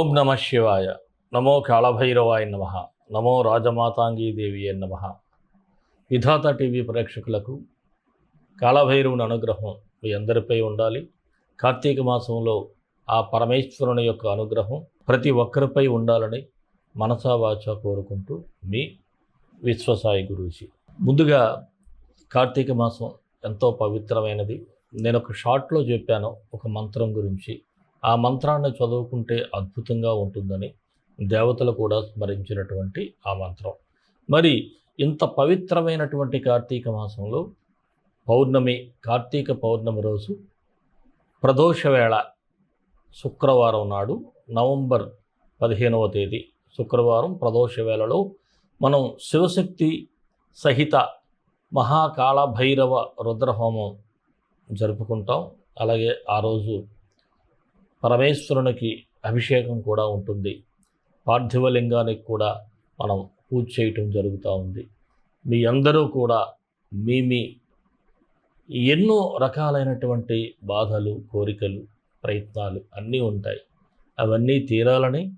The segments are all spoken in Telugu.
ఓం నమ శివాయ. నమో కాళభైరవాయ నమ. నమో రాజమాతాంగీదేవి నమ. విధాత టీవీ ప్రేక్షకులకు కాళభైరవుని అనుగ్రహం మీ అందరిపై ఉండాలి. కార్తీక మాసంలో ఆ పరమేశ్వరుని యొక్క అనుగ్రహం ప్రతి ఒక్కరిపై ఉండాలని మనసా వాచ కోరుకుంటూ మీ విశ్వసాయి గురూజీ. ముందుగా కార్తీక మాసం ఎంతో పవిత్రమైనది. నేను ఒక షార్ట్లో చెప్పాను ఒక మంత్రం గురించి. ఆ మంత్రాన్ని చదువుకుంటే అద్భుతంగా ఉంటుందని దేవతలు కూడా స్మరించినటువంటి ఆ మంత్రం. మరి ఇంత పవిత్రమైనటువంటి కార్తీక మాసంలో పౌర్ణమి కార్తీక పౌర్ణమి రోజు ప్రదోషవేళ శుక్రవారం నాడు నవంబర్ పదిహేనవ తేదీ శుక్రవారం ప్రదోషవేళలో మనం శివశక్తి సహిత మహాకాళ భైరవ రుద్రహోమం జరుపుకుంటాం. అలాగే ఆ రోజు పరమేశ్వరునికి అభిషేకం కూడా ఉంటుంది. పార్థివలింగానికి కూడా మనం పూజ చేయటం జరుగుతూ ఉంది. మీ అందరూ కూడా మీ మీ ఎన్నో రకాలైనటువంటి బాధలు కోరికలు ప్రయత్నాలు అన్నీ ఉంటాయి. అవన్నీ తీరాలని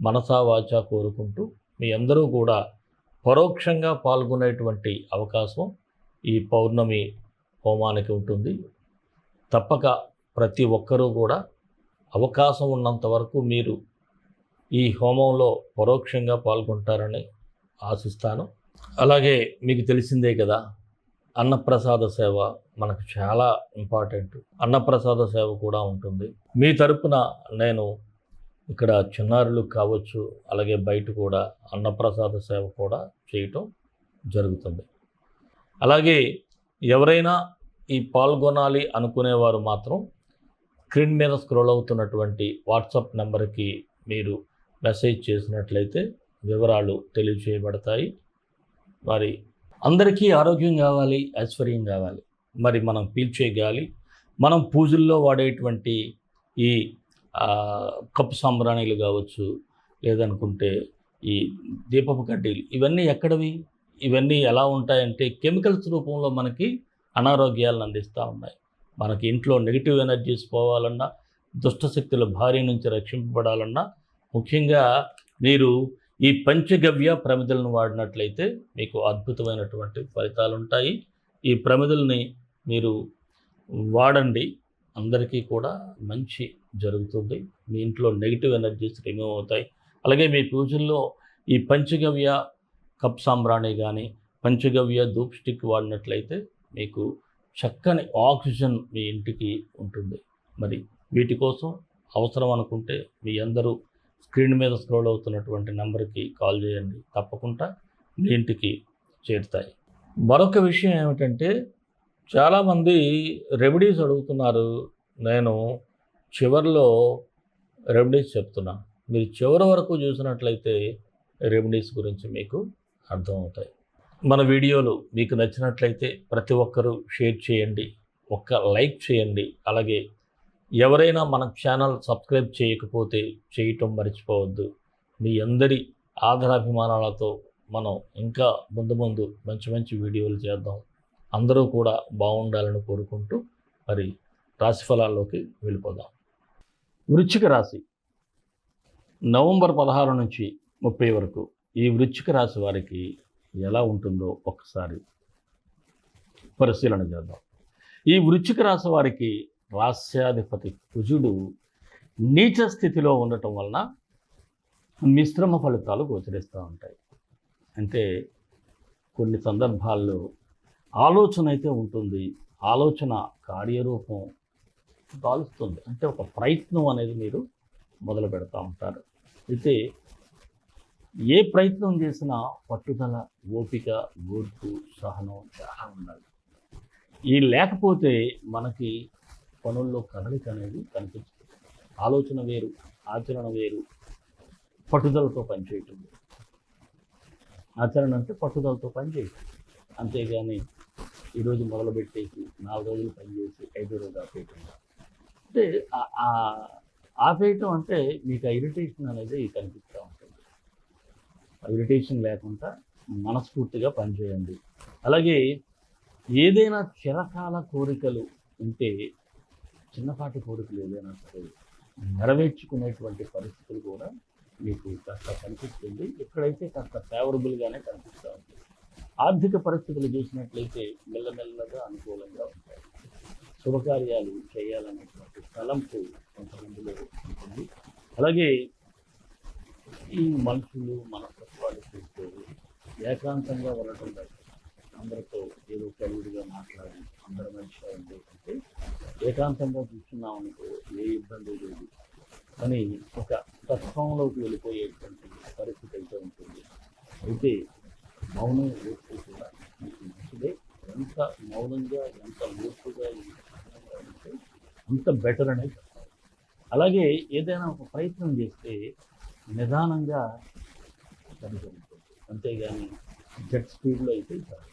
మనసా వాచ కోరుకుంటూ మీ అందరూ కూడా పరోక్షంగా పాల్గొనేటువంటి అవకాశం ఈ పౌర్ణమి హోమానికి ఉంటుంది. తప్పక ప్రతి ఒక్కరూ కూడా అవకాశం ఉన్నంత వరకు మీరు ఈ హోమంలో పరోక్షంగా పాల్గొంటారని ఆశిస్తాను. అలాగే మీకు తెలిసిందే కదా అన్నప్రసాద సేవ మనకు చాలా ఇంపార్టెంట్. అన్నప్రసాద సేవ కూడా ఉంటుంది. మీ తరపున నేను ఇక్కడ చిన్నారులు కావచ్చు అలాగే బయట కూడా అన్నప్రసాద సేవ కూడా చేయటం జరుగుతుంది. అలాగే ఎవరైనా ఈ పాల్గొనాలి అనుకునేవారు మాత్రం స్క్రీన్ మీద స్క్రోల్ అవుతున్నటువంటి వాట్సాప్ నెంబర్కి మీరు మెసేజ్ చేసినట్లయితే వివరాలు తెలియచేయబడతాయి. మరి అందరికీ ఆరోగ్యం కావాలి ఐశ్వర్యం కావాలి. మరి మనం పీల్చే గాలి మనం పూజల్లో వాడేటువంటి ఈ కప్పు సాంబ్రాణీలు కావచ్చు లేదనుకుంటే ఈ దీపపు కడ్డీలు ఇవన్నీ ఎక్కడవి? ఇవన్నీ ఎలా ఉంటాయంటే కెమికల్స్ రూపంలో మనకి అనారోగ్యాలను అందిస్తూ ఉన్నాయి. మనకి ఇంట్లో నెగిటివ్ ఎనర్జీస్ పోవాలన్నా దుష్టశక్తుల భారీ నుంచి రక్షింపబడాలన్నా ముఖ్యంగా మీరు ఈ పంచగవ్య ప్రమిదలను వాడినట్లయితే మీకు అద్భుతమైనటువంటి ఫలితాలు ఉంటాయి. ఈ ప్రమిదల్ని మీరు వాడండి. అందరికీ కూడా మంచి జరుగుతుంది. మీ ఇంట్లో నెగిటివ్ ఎనర్జీస్ రిమూవ్ అవుతాయి. అలాగే మీ పూజల్లో ఈ పంచగవ్య కప్ సాంబ్రాణి కానీ పంచగవ్య ధూప్ స్టిక్ వాడినట్లయితే మీకు చక్కని ఆక్సిజన్ మీ ఇంటికి ఉంటుంది. మరి వీటి కోసం అవసరం అనుకుంటే మీ అందరూ స్క్రీన్ మీద స్క్రోల్ అవుతున్నటువంటి నెంబర్కి కాల్ చేయండి. తప్పకుండా మీ ఇంటికి చేరుతాయి. మరొక విషయం ఏమిటంటే చాలామంది రెమెడీస్ అడుగుతున్నారు. నేను చివరిలో రెమెడీస్ చెప్తున్నాను మీరు చివరి వరకు చూసినట్లయితే రెమెడీస్ గురించి మీకు అర్థమవుతాయి. మన వీడియోలు మీకు నచ్చినట్లయితే ప్రతి ఒక్కరూ షేర్ చేయండి ఒక్క లైక్ చేయండి అలాగే ఎవరైనా మన ఛానల్ సబ్స్క్రైబ్ చేయకపోతే చేయటం మర్చిపోవద్దు. మీ అందరి ఆదరాభిమానాలతో మనం ఇంకా ముందు ముందు మంచి మంచి వీడియోలు చేద్దాం. అందరూ కూడా బాగుండాలని కోరుకుంటూ మరి రాశిఫలాల్లోకి వెళ్ళిపోదాం. వృశ్చిక రాశి. నవంబర్ పదహారు నుంచి ముప్పై వరకు ఈ వృశ్చిక రాశి వారికి ఎలా ఉంటుందో ఒకసారి పరిశీలన చేద్దాం. ఈ వృచ్చిక రాశి వారికి రాస్యాధిపతి కుజుడు నీచ స్థితిలో ఉండటం వలన మిశ్రమ ఫలితాలు గోచరిస్తూ ఉంటాయి. అంటే కొన్ని సందర్భాల్లో ఆలోచన అయితే ఉంటుంది. ఆలోచన కార్యరూపం దాలుస్తుంది. అంటే ఒక ప్రయత్నం అనేది మీరు మొదలు పెడతా ఉంటారు. అయితే ఏ ప్రయత్నం చేసినా పట్టుదల ఓపిక ఓర్పు సహనం చాలా ఉండాలి. ఈ లేకపోతే మనకి పనుల్లో కదలిక అనేది కనిపించదు. ఆలోచన వేరు ఆచరణ వేరు పట్టుదలతో పనిచేయటం. ఆచరణ అంటే పట్టుదలతో పనిచేయటం. అంతేగాని ఈరోజు మొదలుపెట్టేసి నాలుగు రోజులు పనిచేసి ఐదు రోజులు ఆపేయటం అంటే ఆపేయటం అంటే మీకు ఆ ఇరిటేషన్ అనేది కనిపిస్తుంది. ఇరిటేషన్ లేకుండా మనస్ఫూర్తిగా పనిచేయండి. అలాగే ఏదైనా చిరకాల కోరికలు ఉంటే చిన్నపాటి కోరికలు ఏదైనా సరే నెరవేర్చుకునేటువంటి పరిస్థితులు కూడా మీకు కాస్త కనిపిస్తుంది. ఎక్కడైతే కాస్త ఫేవరబుల్గానే కనిపిస్తూ ఉంటుంది ఆర్థిక పరిస్థితులు చూసినట్లయితే మెల్లమెల్లగా అనుకూలంగా ఉంటాయి. శుభకార్యాలు చేయాలనేటువంటి తలంపు కొంతమందిలో ఉంటుంది. అలాగే ఈ మనుషులు మన ఏకాంతంగా ఉండటం అందరితో ఏదో కలివిడిగా మాట్లాడి అందరి మనిషిగా ఉండే ఏకాంతంగా కూర్చున్నాం అనుకో ఏ ఇబ్బంది లేదు. అని ఒక తత్వంలోకి వెళ్ళిపోయేటువంటి పరిస్థితి అయితే ఉంటుంది. అయితే మౌనం ఓర్పు కూడా మీకు మంచిదే ఎంత మౌనంగా ఎంత ఓర్పుగా ఉంటే అంత బెటర్ అనే చెప్పాలి. అలాగే ఏదైనా ఒక ప్రయత్నం చేస్తే నిదానంగా కనుగొంది అంతేగాని జెట్ స్పీడ్లో అయితే కాదు.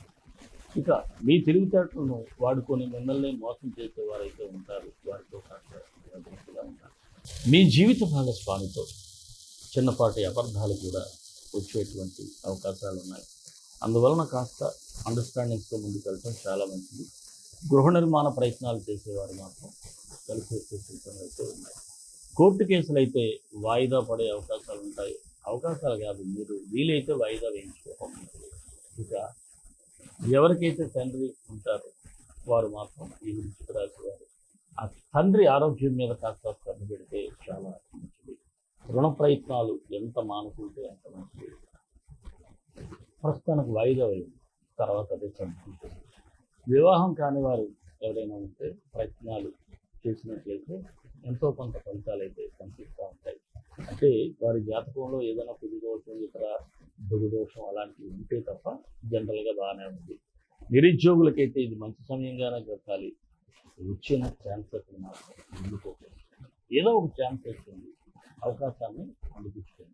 ఇక మీ తెలివితేటలను వాడుకొని మిమ్మల్ని మోసం చేసే వారైతే ఉంటారు. వారితో కాస్త ఉంటారు మీ జీవిత భాగస్వామితో చిన్నపాటి అబద్ధాలు కూడా వచ్చేటువంటి అవకాశాలు ఉన్నాయి అందువలన కాస్త అండర్స్టాండింగ్తో ముందుకు వెళ్ళటం చాలా మంచిది. గృహ నిర్మాణ ప్రయత్నాలు చేసేవారు మాత్రం కలిసి వచ్చే సూచనలు అయితే ఉన్నాయి. కోర్టు కేసులు అయితే వాయిదా పడే అవకాశం అవకాశాలు కాదు. మీరు వీలైతే వాయిదా వేయించుకోవడం ఇక ఎవరికైతే తండ్రి ఉంటారో వారు మాత్రం ఈ వృచ్చిక రాశి వారు ఆ తండ్రి ఆరోగ్యం మీద కాస్త శ్రద్ధ పెడితే చాలా మంచిది. రుణ ప్రయత్నాలు ఎంత మానుకుంటే అంత మంచిది. ప్రస్తుతానికి వాయిదా వేయండి. తర్వాత అదే చదువుకుంటుంది వివాహం కాని వారు ఎవరైనా ఉంటే ప్రయత్నాలు చేసినట్లయితే ఎంతో కొంత ఫలితాలు అయితే కనిపిస్తారు అంటే వారి జాతకంలో ఏదైనా పుదిదోషం ఇతర దుగుదోషం అలాంటివి ఉంటే తప్ప జనరల్గా బాగానే ఉంది. నిరుద్యోగులకైతే ఇది మంచి సమయంగానే చెప్పాలి వచ్చిన ఛాన్సెస్ మాత్రం అందుకోకూడదు ఏదో ఒక ఛాన్స్ వస్తుంది. అవకాశాన్ని అందిపుచ్చుకోండి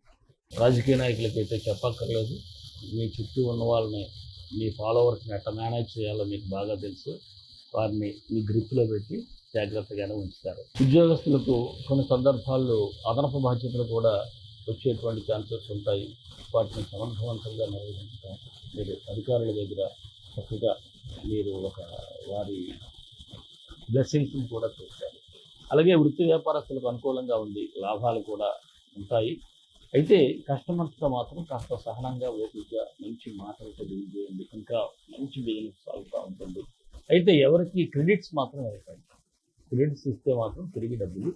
రాజకీయ నాయకులకైతే చెప్పక్కర్లేదు. మీ చుట్టూ ఉన్న వాళ్ళని మీ ఫాలోవర్స్ని ఎట్లా మేనేజ్ చేయాలో మీకు బాగా తెలుసు. వారిని మీ గ్రిప్లో పెట్టి జాగ్రత్తగానే ఉంచుతారు. ఉద్యోగస్తులకు కొన్ని సందర్భాల్లో అదనపు బాధ్యతలు కూడా వచ్చేటువంటి ఛాన్సెస్ ఉంటాయి. వాటిని సమర్థవంతంగా నిర్వహించడం మీరు అధికారుల దగ్గర చక్కగా మీరు ఒక వారి బ్లెస్సింగ్స్ని కూడా చూస్తారు. అలాగే వృత్తి వ్యాపారస్తులకు అనుకూలంగా ఉంది లాభాలు కూడా ఉంటాయి. అయితే కస్టమర్స్తో మాత్రం కాస్త సహనంగా ఓపికగా మంచి మాటలతో డీల్ చేయండి ఇంకా మంచి బిజినెస్ సాగుతూ ఉంటుంది. అయితే ఎవరికి క్రెడిట్స్ మాత్రం ఇవ్వకండి క్రెడిట్స్ ఇస్తే మాత్రం తిరిగి డబ్బులు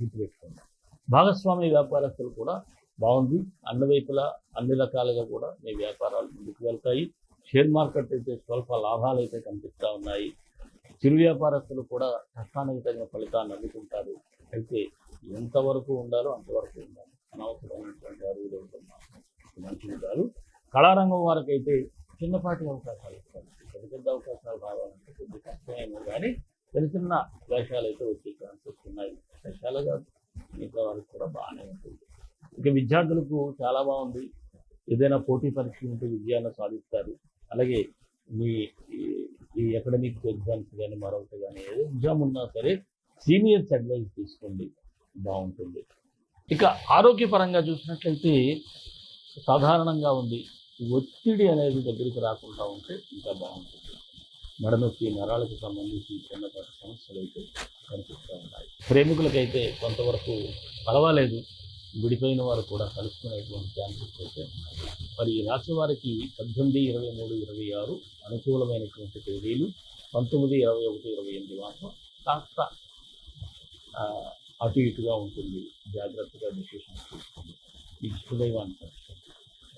గుర్తుపెట్టుకోండి. భాగస్వామి వ్యాపారస్తులు కూడా బాగుంది. అన్ని వైపులా అన్ని రకాలుగా కూడా మీ వ్యాపారాలు ముందుకు వెళ్తాయి. షేర్ మార్కెట్ అయితే స్వల్ప లాభాలు అయితే కనిపిస్తూ ఉన్నాయి. చిరు వ్యాపారస్తులు కూడా కష్టానికి తగిన ఫలితాన్ని అందుకుంటారు. అయితే ఎంతవరకు ఉండాలో అంతవరకు ఉండాలి. అనవసరమైనటువంటి అరువులు ఉంటున్నాం మంచిది కాదు కళారంగం వారికి అయితే చిన్నపాటి అవకాశాలు ఇస్తారు పెద్ద పెద్ద అవకాశాలు రావాలంటే కొద్ది కష్టమేమో కానీ చిన్న చిన్న వేషాలు అయితే వచ్చే ఛాన్సెస్ ఉన్నాయి. వేషాలు కాదు మిగతా వారికి కూడా బాగానే ఉంటుంది. ఇక విద్యార్థులకు చాలా బాగుంది. ఏదైనా పోటీ పరీక్ష ఉంటే విజయాన్ని సాధిస్తారు. అలాగే మీ ఈ- ఈ అకాడమిక్ ఎగ్జామ్స్ కానీ మరొకటి కానీ ఏదో ఎగ్జామ్ ఉన్నా సరే సీనియర్స్ అడ్వైస్ తీసుకోండి. బాగుంటుంది. ఇక ఆరోగ్యపరంగా చూసినట్లయితే సాధారణంగా ఉంది. ఒత్తిడి అనేది దగ్గరికి రాకుండా ఉంటే ఇంకా బాగుంటుంది. నడనొప్పి నరాలకు సంబంధించి చిన్నపాటి సమస్యలు అయితే కనిపిస్తూ ఉన్నాయి. ప్రేమికులకైతే కొంతవరకు పర్వాలేదు విడిపోయిన వారు కూడా కలుసుకునేటువంటి ఛాన్సెస్ అయితే ఉన్నాయి. మరి ఈ రాశి వారికి పద్దెనిమిది ఇరవై మూడు ఇరవై ఆరు అనుకూలమైనటువంటి తేదీలు పంతొమ్మిది ఇరవై ఒకటి ఇరవై ఎనిమిది మాత్రం కాస్త అటు ఇటుగా ఉంటుంది. జాగ్రత్తగా డిసిషన్స్ తీసుకోండి. ఈ ఇష్టదైవాన్ని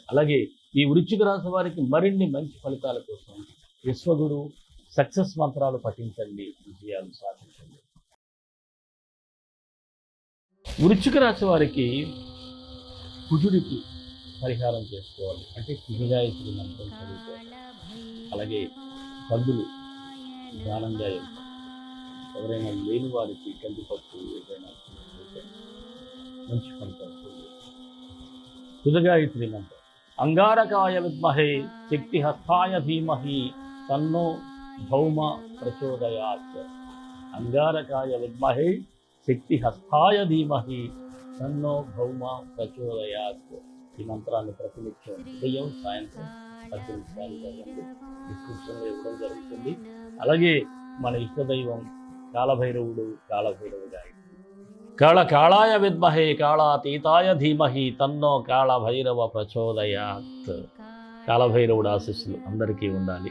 అలాగే ఈ వృశ్చిక రాశి వారికి మరిన్ని మంచి ఫలితాల కోసం విశ్వగుడు సక్సెస్ మంత్రాలు పఠించండి విజయాలు సాధించండి. వృచ్చిక రాశి వారికి కుజుడికి పరిహారం చేసుకోవాలి. అంటే కుజుగాయత్రి మంత్రం చదువుకోవాలి. అలాగే కందులు దానంగా ఎవరైనా లేని వారికి కందిపప్పు ఏదైనా మంచి ఫలితం కుజగాయత్రి మంత్రం. అంగారకాయ విద్మహే శక్తి హస్తాయ ధీమహి తన్నో భౌమ ప్రచోదయాత్ అంగారకాయ విద్మహే శక్తి హస్తాయ ధీమహి తన్నో భౌమ ప్రచోదయాత్ ఈ మంత్రాన్ని ప్రతినిత్యం ఉదయం సాయంత్రం పద్దెనిమిది డిస్క్రిప్షన్లో ఇవ్వడం జరుగుతుంది. అలాగే మన ఇష్టదైవం కాలభైరవుడు కాళభైరవు గాయకుడు కాళ కాళాయ విద్మహే కాళాతీతాయ ధీమహి తన్నో కాళభైరవ ప్రచోదయాత్. కాళభైరవుడు ఆశీస్సులు అందరికీ ఉండాలి.